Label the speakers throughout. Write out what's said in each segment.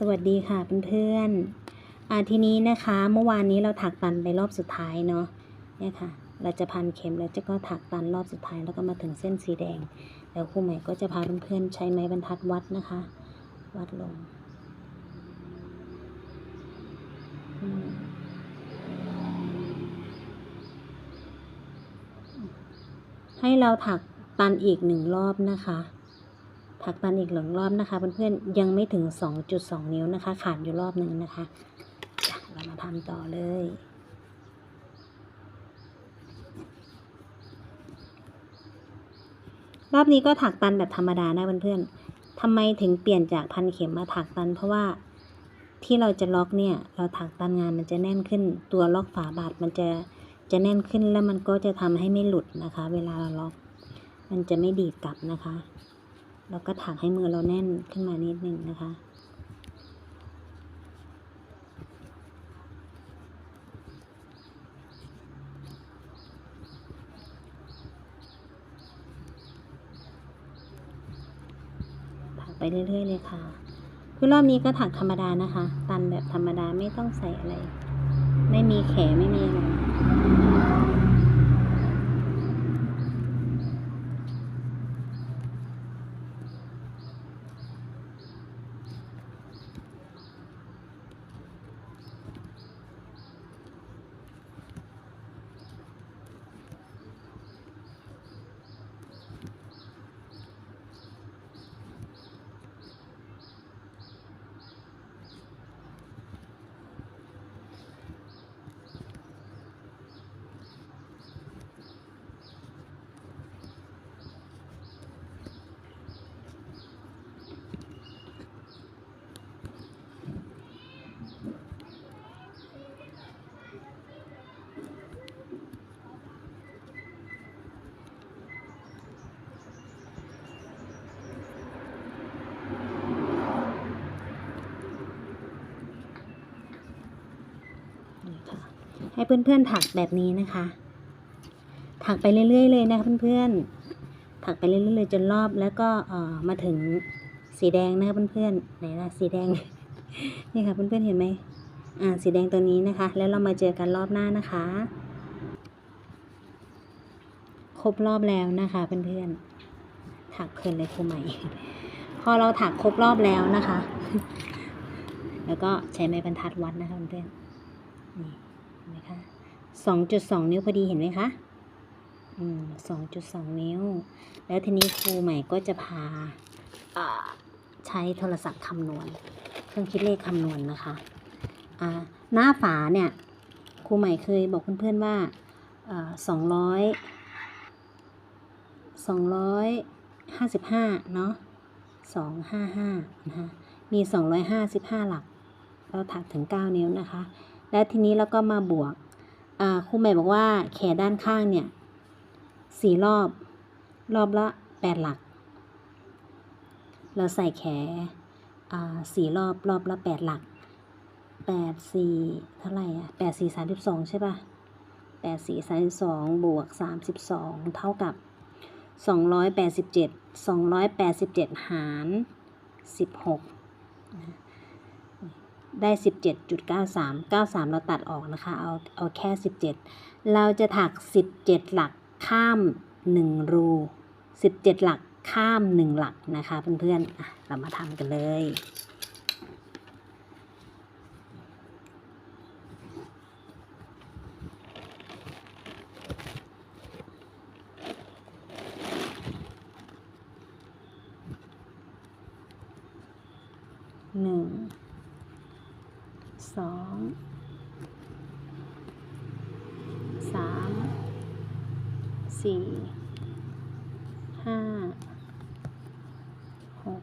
Speaker 1: สวัสดีค่ะเพื่อนๆอ่าทีนี้นะคะเมื่อวานนี้เราถักตันไปรอบสุดท้ายเนาะเนี่ยค่ะ เราจะพันเข็มแล้วจะก็ถักตันรอบสุดท้ายแล้วก็มาถึงเส้นสีแดง แล้วครูใหม่ก็จะพาเพื่อนๆใช้ไม้บรรทัดวัดนะคะ วัดลงให้เราถักตันอีกหนึ่งรอบนะคะ ถักตันอีกหนึ่งรอบนะคะเพื่อนๆยังไม่ถึง 2.2 นิ้วนะคะ ขาดอยู่รอบหนึ่งนะคะเรามาทำต่อเลยรอบนี้ก็ถักตันแบบธรรมดานะเพื่อนๆทำไมถึงเปลี่ยนจากพันเข็มมาถักตัน เพราะว่าที่เราจะล็อกเนี่ย เราถักตันงานมันจะแน่นขึ้น ตัวล็อกฝาบาทมันจะจะแน่นขึ้นแล้วมันก็จะทำให้ไม่หลุดนะคะ เวลาเราล็อก มันจะไม่ดีดกลับนะคะ แล้วก็ถักให้มือเราแน่นขึ้นมานิดนึงนะคะ ถักไปเรื่อยๆเลยค่ะ คือรอบนี้ก็ถักธรรมดานะคะ ตันแบบธรรมดาไม่ต้องใส่อะไร ไม่มีแขนไม่มีอะไร นี่ค่ะ ให้เพื่อนๆถักแบบนี้นะคะ ถักไปเรื่อยๆเลยนะคะเพื่อนๆ ถักไปเรื่อยๆเลยจนรอบแล้วก็เออมาถึงสีแดงนะคะเพื่อนๆไหนล่ะสีแดง นี่ค่ะเพื่อนๆเห็นไหมอ่าสีแดงตัวนี้นะคะ แล้วเรามาเจอกันรอบหน้านะคะ ครบรอบแล้วนะคะเพื่อนๆ ถักเพลินเลยครูใหม่ พอเราถักครบรอบแล้วนะคะ แล้วก็ใช้ไม้บรรทัดวัดนะคะเพื่อนๆนี่ นไหมคะสองจุดสองนิ้วพอดีเห็นไหมคะอืมสองจุดสองนิ้ว แล้วทีนี้ครูใหม่ก็จะพาใช้โทรศัพท์คำนวณ เครื่องคิดเลขคำนวณนะคะอ่าหน้าฝาเนี่ยครูใหม่เคยบอกเพื่อนๆว่าสองร้อยสองร้อยห้าสิบห้าเนาะสองห้าห้านะคะมีสองร้อยห้าสิบห้าหลัก เราถักถึงเก้านิ้วนะคะ แล้วทีนี้เราก็มาบวกอ่าครูใหม่บอกว่าแขนด้านข้างเนี่ยสี่รอบ รอบละแปดหลัก เราใส่แขอ่าสี่รอบรอบละแปดหลักแปดสี่เท่าไหร่อะแปดสี่สามสิบสองใช่ป่ะแปดสี่สามสิบสองบวกสามสิบสองเท่ากับสองร้อยแปดสิบเจ็ดสองร้อยแปดสิบเจ็ดหารสิบหก ได้ 17.93 93 เราตัดออกนะคะ เอาเอาแค่ 17 เราจะถัก 17 หลักข้าม 1 รู 17 หลักข้าม 1 หลักนะคะเพื่อนๆเรามาทำกันเลย หนึ่ง สอง สาม สี่ ห้า หก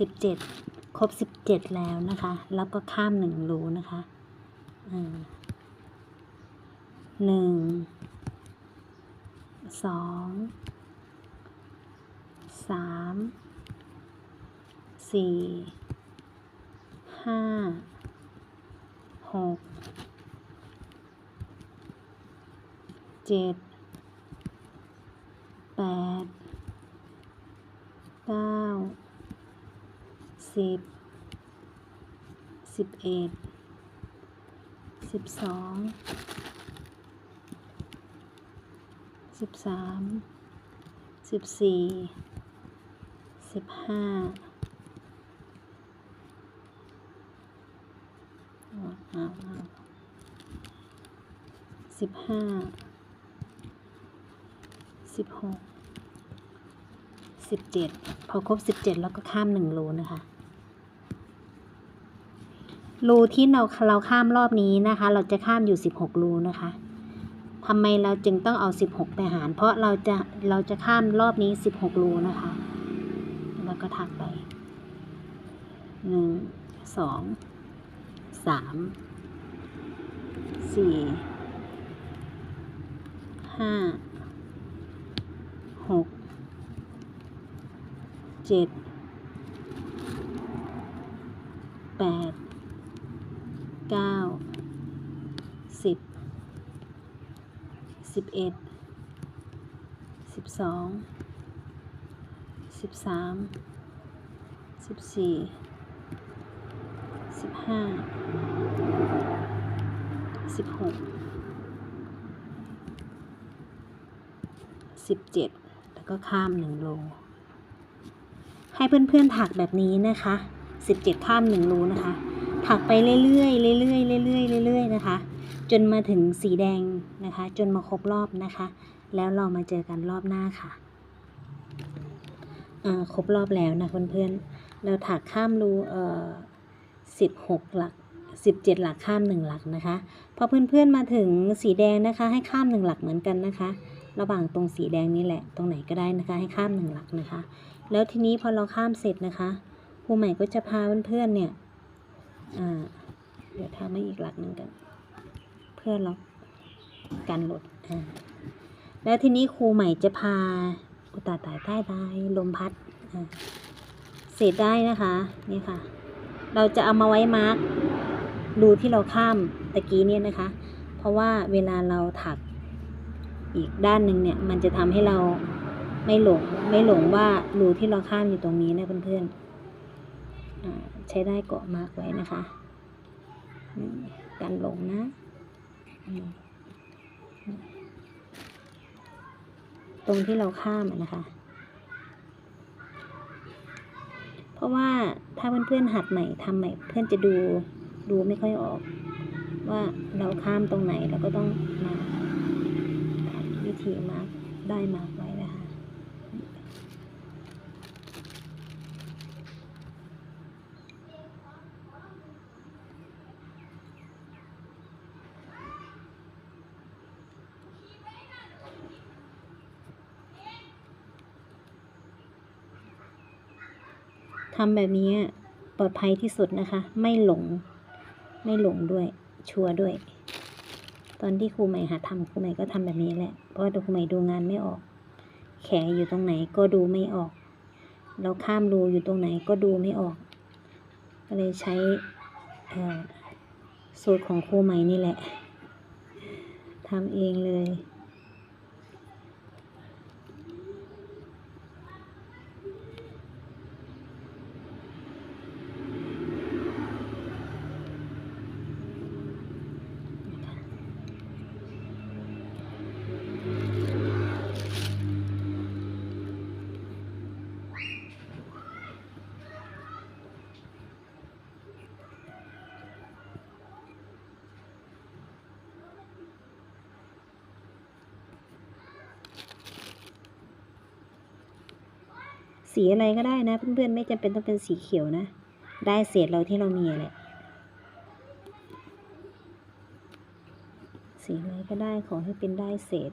Speaker 1: สิบเจ็ดครบสิบเจ็ดแล้วนะคะ แล้วก็ข้ามหนึ่งรูนะคะหนึ่งสองสามสี่ห้าหกเจ็ดแปดเก้า สิบสิบเอ็ดสิบสองสิบสามสิบสี่สิบห้าสิบห้าสิบหกสิบเจ็ดพอครบสิบเจ็ดแล้วก็ข้ามหนึ่งรูนะคะ รูที่เราเราข้ามรอบนี้นะคะ เราจะข้ามอยู่สิบหกรูนะคะทำไมเราจึงต้องเอาสิบหกไปหาร เพราะเราจะเราจะข้ามรอบนี้สิบหกรูนะคะ แล้วก็ถักไปหนึ่งสองสามสี่ห้าหกเจ็ดแปดเก้าสิบสิบ เอ็ดสิบสองสิบสามสิบสี่สิบห้าสิบหกสิบเจ็ดแล้วก็ข้ามหนึ่งโล ให้เพื่อนๆถักแบบนี้นะคะสิบเจ็ดข้ามหนึ่งโลนะคะ ถักไปเรื่อยๆเรื่อยๆเรื่อยๆเรื่อยๆนะคะ จนมาถึงสีแดงนะคะ จนมาครบรอบนะคะ แล้วเรามาเจอกันรอบหน้าค่ะครบรอบแล้วนะเพื่อนๆเราถักข้ามรูเอ่อสิบหกหลักสิบเจ็ดหลักข้ามหนึ่งหลักนะคะพอเพื่อนๆมาถึงสีแดงนะคะ ให้ข้ามหนึ่งหลักเหมือนกันนะคะ ระหว่างตรงสีแดงนี่แหละ ตรงไหนก็ได้นะคะ ให้ข้ามหนึ่งหลักนะคะ แล้วทีนี้พอเราข้ามเสร็จนะคะครูใหม่ก็จะพาเพื่อนๆเนี่ยเดี๋ยวทำให้อีกหลักหนึ่งกัน เพื่อล็อกกันหลุดอ่าแล้วทีนี้ครูใหม่จะพาอุตาตายใต้ตายลมพัดอ่าเศษได้นะคะนี่ค่ะ เราจะเอามาไว้มาร์กรูที่เราข้ามตะกี้เนี่ยนะคะ เพราะว่าเวลาเราถักอีกด้านหนึ่งเนี่ย มันจะทำให้เราไม่หลงไม่หลงว่ารูที่เราข้ามอยู่ตรงนี้นะเพื่อนๆอ่าใช้ได้เกาะมาร์กไว้นะคะกันหลงนะ ตรงที่เราข้ามนะคะ เพราะว่าถ้าเพื่อนๆหัดใหม่ทำใหม่เพื่อนจะดูดูไม่ค่อยออก ว่าเราข้ามตรงไหนเราก็ต้องมาวิธีมาได้มาร์กไว้นะคะ ทำแบบนี้ปลอดภัยที่สุดนะคะ ไม่หลง ไม่หลงด้วย ชัวร์ด้วย ตอนที่ครูใหม่หาทำครูใหม่ก็ทำแบบนี้แหละ เพราะว่าครูใหม่ดูงานไม่ออก แขอยู่ตรงไหนก็ดูไม่ออกเราข้ามรูอยู่ตรงไหนก็ดูไม่ออก ก็เลยใช้สูตรของครูใหม่นี่แหละทำเองเลย สีอะไรก็ได้นะ เพื่อนๆไม่จำเป็นต้องเป็นสีเขียวนะ ได้เศษเราที่เรามีแหละสีอะไรก็ได้ขอให้เป็นได้เศษ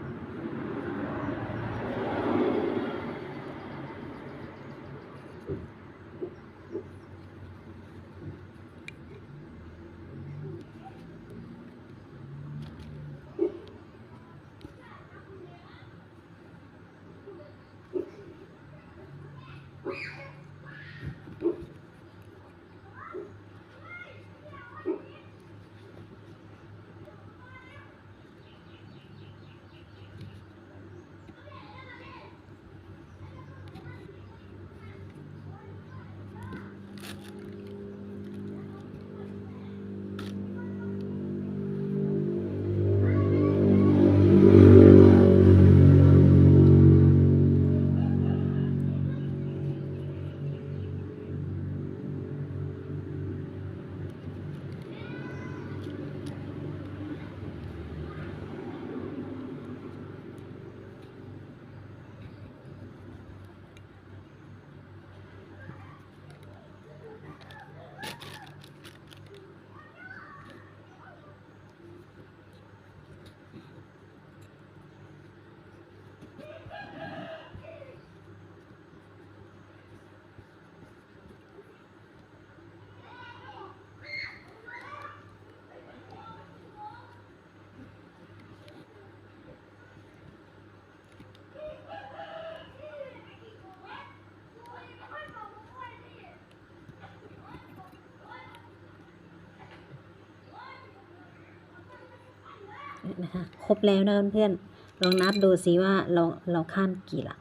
Speaker 1: นะคะ ครบแล้วนะเพื่อนๆลองนับดูซิว่าเราเราข้ามกี่หลัก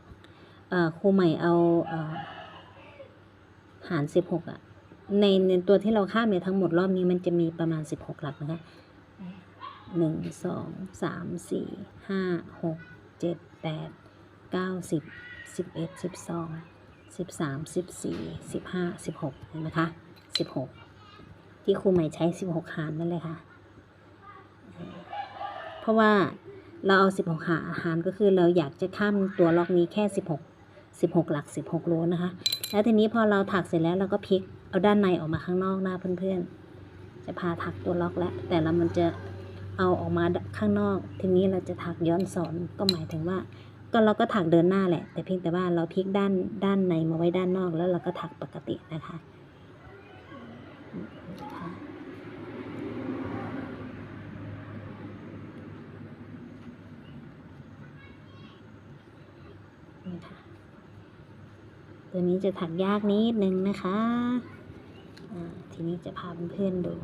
Speaker 1: ครูใหม่เอาเอหารสิบหกอะในในตัวที่เราข้ามเนี่ยทั้งหมดรอบนี้มันจะมีประมาณสิบหกหลักนะคะหนึ่งสองสามสี่ห้าหกเจ็ดแปดเก้าสิบสิบเอ็ดสิบสองสิบสามสิบสี่สิบห้าสิบหกเห็นไหมคะสิบหกที่ครูใหม่ใช้สิบหกหารนั่นเลยค่ะ ราะว่าเราเอา 16หาอาหารก็คือเราอยากจะข้ามตัวล็อกนี้แค่ 16 16 หลัก 16โลนะคะ แล้วทีนี้พอเราถักเสร็จแล้วเราก็พลิกเอาด้านในออกมาข้างนอกหน้าเพื่อนๆ จะพาถักตัวล็อกแล้ว แต่เรามันจะเอาออกมาข้างนอก ทีนี้เราจะถักย้อนสอนก็หมายถึงว่า ก็เราก็ถักเดินหน้าแหละ แต่เพียงแต่ว่าเราพลิกด้านด้านในมาไว้ด้านนอกแล้วเราก็ถักปกตินะคะนะคะ ตัวนี้จะถักยากนิดนึงนะคะอ่าทีนี้จะพาเพื่อนๆดู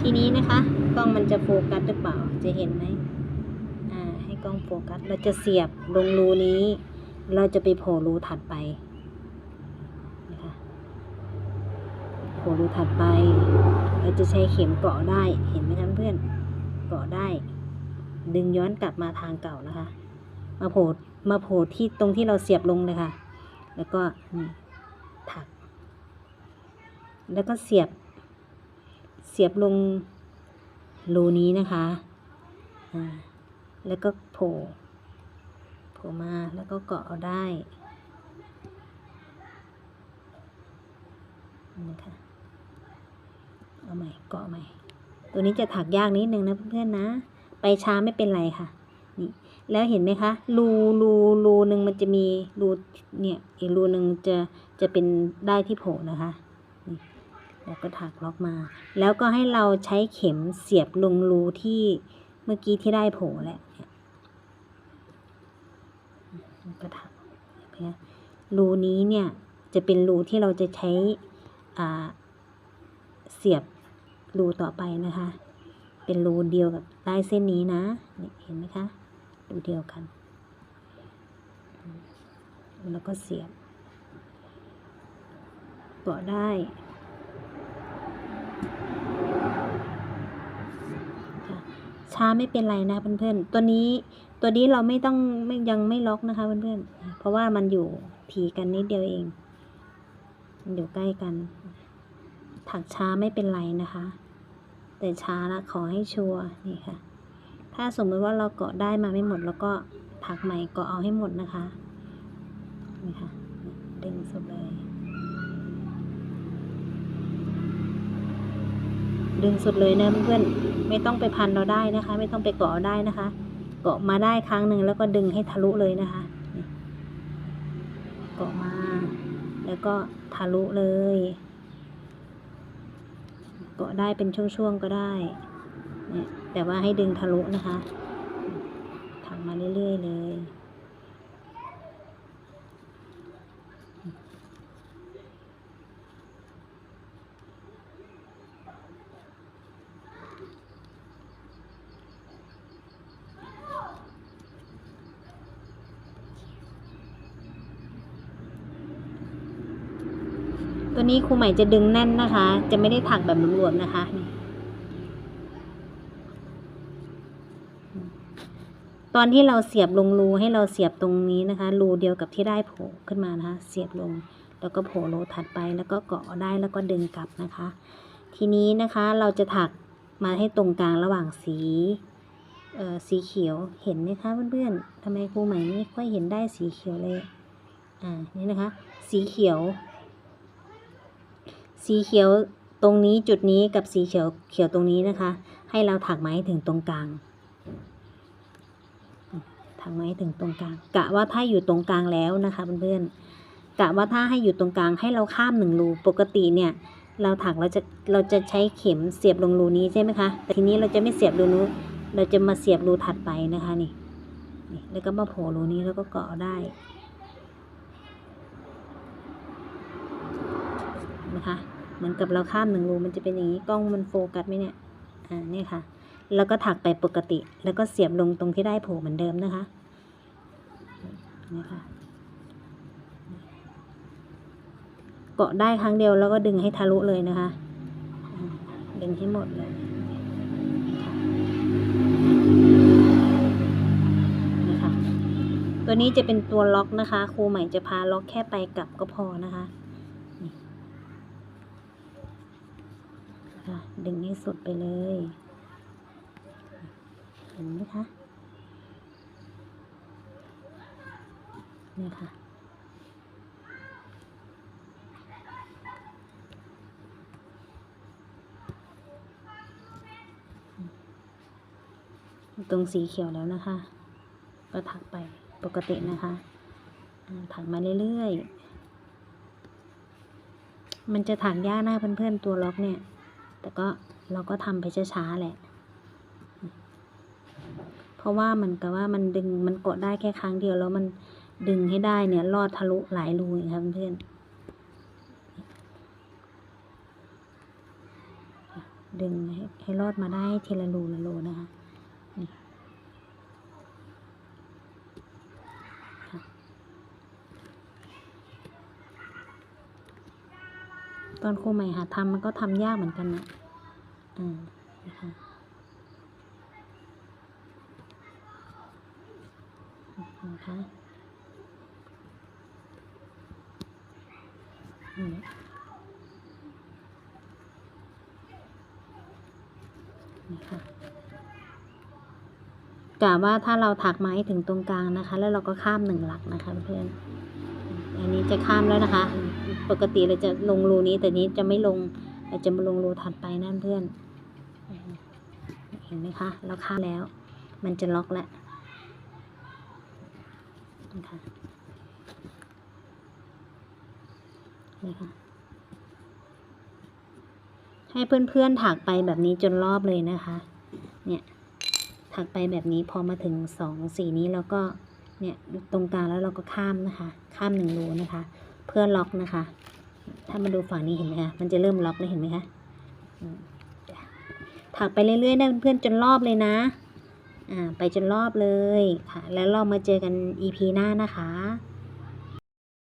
Speaker 1: ทีนี้นะคะกล้องมันจะโฟกัสหรือเปล่าจะเห็นไหมอ่าให้กล้องโฟกัสเราจะเสียบลงรูนี้ เราจะไปโผล่รูถัดไปนะคะโผล่รูถัดไป เราจะใช้เข็มเกาะได้เห็นไหมคะเพื่อนเกาะได้ ดึงย้อนกลับมาทางเก่านะคะ มาโผล่มาโผล่ที่ตรงที่เราเสียบลงเลยค่ะ แล้วก็นี่ถัก แล้วก็เสียบ เสียบลงรูนี้นะคะอ่าแล้วก็โผล่โผล่มาแล้วก็เกาะเอาได้นี่ค่ะเอาใหม่เกาะใหม่ ตัวนี้จะถักยากนิดนึงนะเพื่อนๆนะ ไปช้าไม่เป็นไรค่ะ นี่ แล้วเห็นไหมคะ รูรูรูหนึ่งมันจะมีรูเนี่ยอีกรูหนึ่งจะจะเป็นได้ที่โผล่นะคะนี่แล้วก็ถักล็อกมา แล้วก็ให้เราใช้เข็มเสียบลงรูที่เมื่อกี้ที่ได้โผล่แหละเนี่ยก็ถักเนะรูนี้เนี่ยจะเป็นรูที่เราจะใช้อ่าเสียบรูต่อไปนะคะ เป็นรูเดียวกับใต้เส้นนี้นะนเห็นไหมคะรูเดียวกัน แล้วก็เสียบเกาะได้ช้าไม่เป็นไรนะเพื่อนๆ ตัวนี้ตัวนี้เราไม่ต้องไม่ยังไม่ล็อกนะคะเพื่อนๆ เพราะว่ามันอยู่ผีกันนิดเดียวเอง อยู่ใกล้กัน ถักช้าไม่เป็นไรนะคะ แต่ช้าละขอให้ชัวร์นี่ค่ะ ถ้าสมมติว่าเราเกาะได้มาไม่หมดแล้วก็ถักใหม่เกาะเอาให้หมดนะคะนี่ค่ะดึงสุดเลย ดึงสุดเลยนะเพื่อนไม่ต้องไปพันเราได้นะคะ ไม่ต้องไปเกาะเอาได้นะคะ เกาะมาได้ครั้งหนึ่งแล้วก็ดึงให้ทะลุเลยนะคะเกาะมา แล้วก็ทะลุเลย กาะได้เป็นช่วงๆก็ได้แต่ว่าให้ดึงทะลุนะคะทำมาเรื่อยๆเลย ตัวนี้ครูใหม่จะดึงแน่นนะคะ จะไม่ได้ถักแบบหลวมๆนะคะตอนที่เราเสียบลงรูให้เราเสียบตรงนี้นะคะ รูเดียวกับที่ได้โผล่ขึ้นมานะคะ เสียบลง แล้วก็โผล่รูถัดไปแล้วก็เกาะได้แล้วก็ดึงกลับนะคะ ทีนี้นะคะเราจะถักมาให้ตรงกลางระหว่างสีเอ่อสีเขียวเห็นไหมคะเพื่อนๆทำไมครูใหม่ไม่ค่อยเห็นได้สีเขียวเลยอ่านี่นะคะ สีเขียว สีเขียวตรงนี้จุดนี้กับสีเขียวเขียวตรงนี้นะคะ ให้เราถักไม้ถึงตรงกลางถักไม้ถึงตรงกลาง กะว่าถ้าอยู่ตรงกลางแล้วนะคะเพื่อนๆกะว่าถ้าให้อยู่ตรงกลางให้เราข้ามหนึ่งรูปกติเนี่ยเราถักเราจะเราจะใช้เข็มเสียบลงรูนี้ใช่ไหมคะแต่ทีนี้เราจะไม่เสียบรูนู้นเราจะมาเสียบรูถัดไปนะคะนี่นี่แล้วก็มาโผล่รูนี้แล้วก็เกาะได้นะคะ เหมือนกับเราข้ามหนึ่งรูมันจะเป็นอย่างนี้กล้องมันโฟกัสไหมเนี่ยอ่าเนี่ยค่ะ แล้วก็ถักไปปกติ แล้วก็เสียบลงตรงที่ได้โผล่เหมือนเดิมนะคะนะคะเกาะได้ครั้งเดียวแล้วก็ดึงให้ทะลุเลยนะคะ ดึงให้หมดเลยค่ะคะตัวนี้จะเป็นตัวล็อกนะคะ ครูใหม่จะพาล็อกแค่ไปกลับก็พอนะคะ ค่ะ ดึงให้สุดไปเลย เห็นไหมคะนี่ค่ะตรงสีเขียวแล้วนะคะ ก็ถักไปปกตินะคะ ถักมาเรื่อยๆ มันจะถักยากนะเพื่อนๆตัวล็อกเนี่ย แต่ก็เราก็ทำไปช้าๆแหละ เพราะว่ามันกับว่ามันดึงมันกดได้แค่ครั้งเดียวแล้วมันดึงให้ได้เนี่ยลอดทะลุหลายรูอย่างครับเพื่อนดึงให้ให้รอดมาได้ทีละรูละรูนะคะนี่ค่ะ ตอนครูใหม่หาทำมันก็ทำยากเหมือนกันนะอ่านะคะนะคะนี่แหละนี่ค่ะกะว่าถ้าเราถักไม้ถึงตรงกลางนะคะ แล้วเราก็ข้ามหนึ่งหลักนะคะเพื่อน อันนี้จะข้ามแล้วนะคะ ปกติเราจะลงรูนี้แต่นี้จะไม่ลงเราจะมาลงรูถัดไปนั่นเพื่อน เห็นไหมคะ เราข้ามแล้ว มันจะล็อกแล้วนะคะนี่ค่ะให้เพื่อนๆถักไปแบบนี้จนรอบเลยนะคะ เนี่ย ถักไปแบบนี้พอมาถึงสองสีนี้แล้วก็ เนี่ยตรงกลางแล้วเราก็ข้ามนะคะ ข้ามหนึ่งรูนะคะ เพื่อล็อกนะคะ ถ้ามาดูฝั่งนี้เห็นไหมคะมันจะเริ่มล็อกเลยเห็นไหมคะถักไปเรื่อยๆนะเพื่อนๆจนรอบเลยนะอ่าไปจนรอบเลยค่ะ แล้วเรามาเจอกัน EP หน้านะคะ